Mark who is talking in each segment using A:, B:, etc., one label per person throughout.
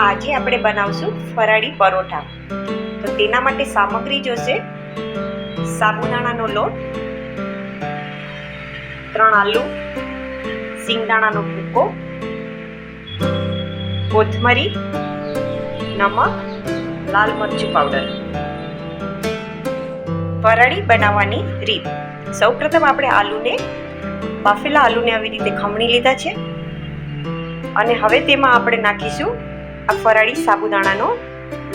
A: આજે આપણે બનાવશું ફરાળી પરોઠા. તો તેના માટે સામગ્રી જોશે. સાબુદાણાનો લોટ, ત્રણ આલુ સિંગદાણાનો ભૂકો, કોથમરી, નમક, લાલ મરચું પાવડર. ફરાળી બનાવવાની રીત. સૌપ્રથમ આપણે આલુને, બાફેલા આલુને આવી રીતે ખમણી લીધા છે. અને હવે તેમાં આપણે નાખીશું આ ફરાળી સાબુદાણાનો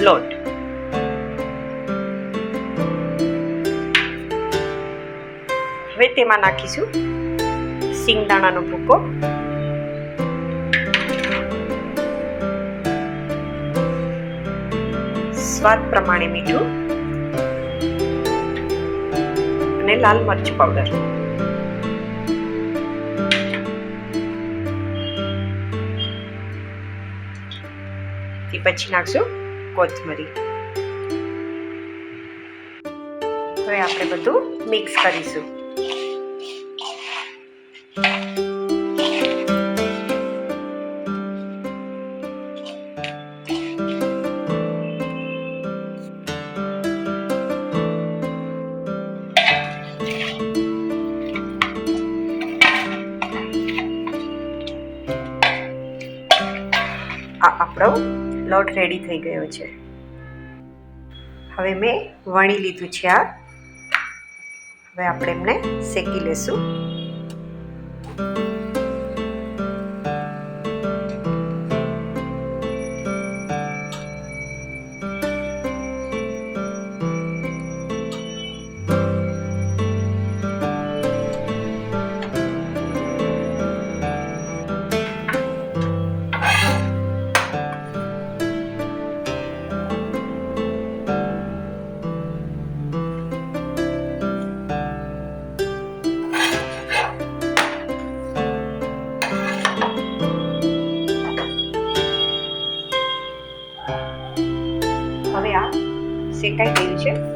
A: લોટ. હવે તેમાં નાખીશું સિંગદાણાનો ભૂકો. સ્વાદ પ્રમાણે મીઠું. અને લાલ મરચ પાવડર. તે પછી નાખશું કોથમરી. હવે આપણે બધું મિક્સ કરીશું. આ આપણો લોટ રેડી થઈ ગયો છે. હવે મેં વણી લીધું છે આ. હવે આપણે એમને શેકી લેશું. હવે આ શેકાઈ ગયું છે.